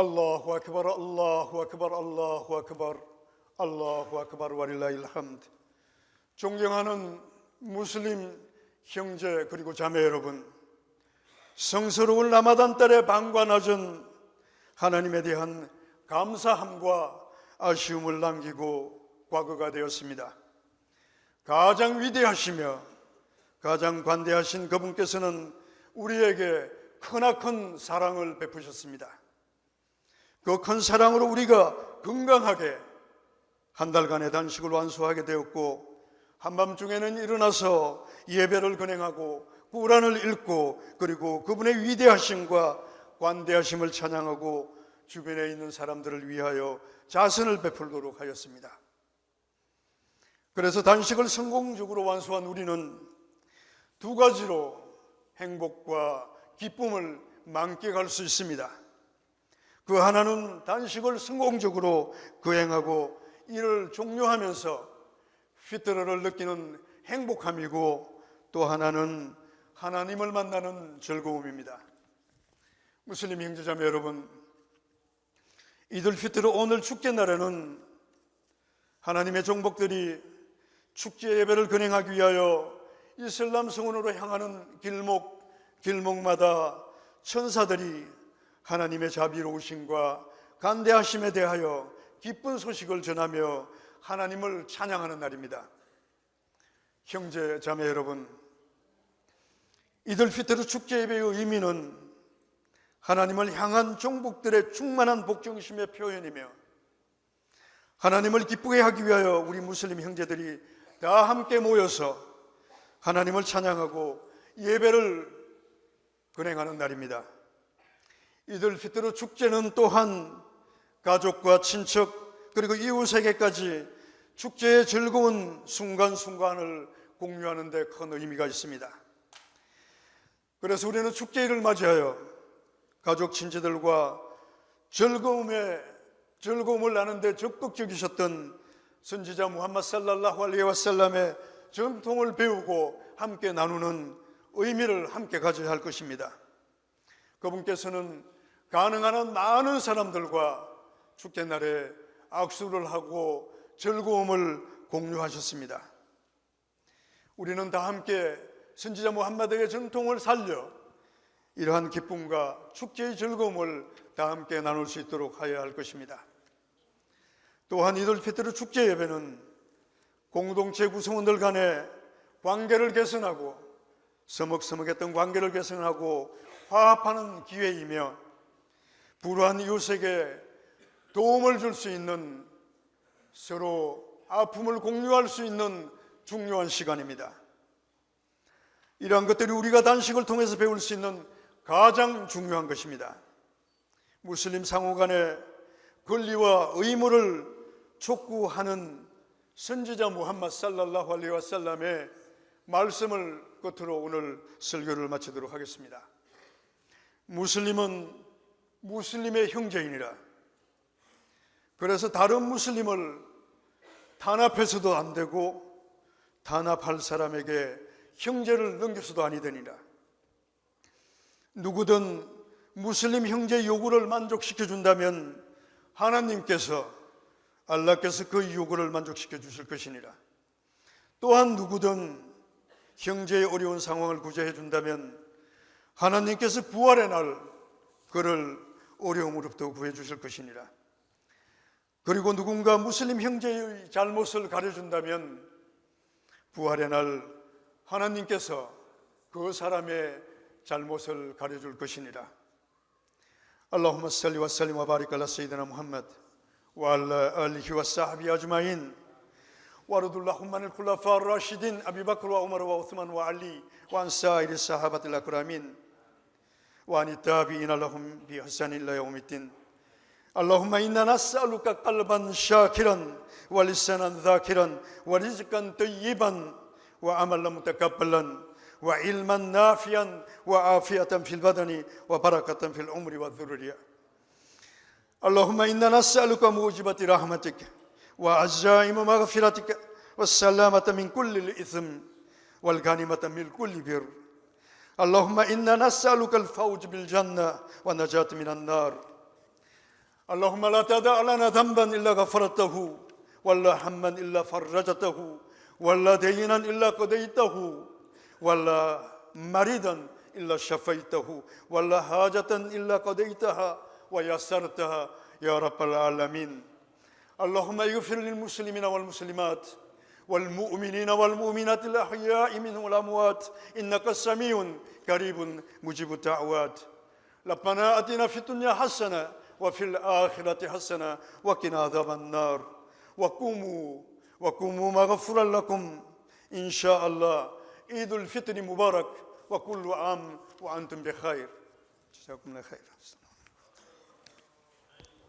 الله أكبر الله أكبر الله أكبر الله أكبر 왈라일 함드 존경하는 무슬림 형제 그리고 자매 여러분 성스러운 라마단 달에 방관하전 하나님에 대한 감사함과 아쉬움을 남기고 과거가 되었습니다. 가장 위대하시며 가장 관대하신 그분께서는 우리에게 크나큰 사랑을 베푸셨습니다. 그 큰 사랑으로 우리가 건강하게 한 달간의 단식을 완수하게 되었고 한밤중에는 일어나서 예배를 건행하고 꾸란을 읽고 그리고 그분의 위대하심과 관대하심을 찬양하고 주변에 있는 사람들을 위하여 자선을 베풀도록 하였습니다. 그래서 단식을 성공적으로 완수한 우리는 두 가지로 행복과 기쁨을 만끽할 수 있습니다. 그 하나는 단식을 성공적으로 거행하고 이를 종료하면서 피트러를 느끼는 행복함이고 또 하나는 하나님을 만나는 즐거움입니다. 무슬림 형제자매 여러분, 이들 피트러 오늘 축제 날에는 하나님의 종복들이 축제 예배를 건행하기 위하여 이슬람 성원으로 향하는 길목 길목마다 천사들이 하나님의 자비로우심과 간대하심에 대하여 기쁜 소식을 전하며 하나님을 찬양하는 날입니다. 형제 자매 여러분, 이들 피트르 축제 예배의 의미는 하나님을 향한 종복들의 충만한 복종심의 표현이며 하나님을 기쁘게 하기 위하여 우리 무슬림 형제들이 다 함께 모여서 하나님을 찬양하고 예배를 건행하는 날입니다. 이들 피트르 축제는 또한 가족과 친척 그리고 이웃에게까지 축제의 즐거운 순간순간을 공유하는 데 큰 의미가 있습니다. 그래서 우리는 축제일을 맞이하여 가족 친지들과 즐거움에 즐거움을 나누는데 적극적이셨던 선지자 무함마드 살랄라후 알레이 와살람의 전통을 배우고 함께 나누는 의미를 함께 가져야 할 것입니다. 그분께서는 가능한 한 많은 사람들과 축제 날에 악수를 하고 즐거움을 공유하셨습니다. 우리는 다 함께 선지자 무함마드의 전통을 살려 이러한 기쁨과 축제의 즐거움을 다 함께 나눌 수 있도록 하여야 할 것입니다. 또한 이들 피트르 축제 예배는 공동체 구성원들 간의 관계를 개선하고 서먹서먹했던 관계를 개선하고 화합하는 기회이며 불우한 이웃에게 도움을 줄 수 있는 서로 아픔을 공유할 수 있는 중요한 시간입니다. 이러한 것들이 우리가 단식을 통해서 배울 수 있는 가장 중요한 것입니다. 무슬림 상호 간의 권리와 의무를 촉구하는 선지자 무함마드 살랄라후 알레이 와살람의 말씀을 끝으로 오늘 설교를 마치도록 하겠습니다. 무슬림은 무슬림의 형제이니라. 그래서 다른 무슬림을 탄압해서도 안 되고 탄압할 사람에게 형제를 넘겨서도 아니되니라. 누구든 무슬림 형제 요구를 만족시켜 준다면 하나님께서 알라께서 그 요구를 만족시켜 주실 것이니라. 또한 누구든 형제의 어려운 상황을 구제해 준다면 하나님께서 부활의 날 그를 어려움으로부터 구해 주실 것이니라. 그리고 누군가 무슬림 형제의 잘못을 가려준다면 부활의 날 하나님께서 그 사람의 잘못을 가려줄 것이니라. اللهم صل وسلم وبارك على سيدنا محمد وعلى آله وصحبه أجمعين وارض اللهم عن الخلفاء الراشدين أبي بكر وعمر وعثمان وعلي وعن سائر الصحابة الأكرمين وعن التابعين لهم بإحسان إلى يوم الدين. اللهم إنا نسألك قلبا شاكرا ولسانا ذاكرا ورزقا طيبا وعملا متقبلا وعلما نافعا وعافية في البدن وبركة في العمر والذرية. اللهم إنا نسألك موجبة رحمتك وعزائم مغفرتك والسلامة من كل الإثم والغنيمة من كل بر. اللهم إنا نسألك الفوز بالجنة والنجاة من النار. اللهم لا تدع لنا ذنبا إلا غفرته ولا هما إلا فرجته ولا دينا إلا قضيته ولا مريضا إلا شفيته ولا حاجة إلا قضيتها ويسرتها يا رب العالمين. اللهم اغفر للمسلمين والمسلمات والمؤمنين والمؤمنات الأحياء منهم والاموات إنك سميع قريب مجيب الدعوات. ربنا آتنا في الدنيا حسنة وفي الآخرة حسنة وقنا عذاب النار. وقوموا وقوموا مغفورا لكم إن شاء الله. عيد الفطر مبارك وكل عام وأنتم بخير. جزاكم الله خيرا.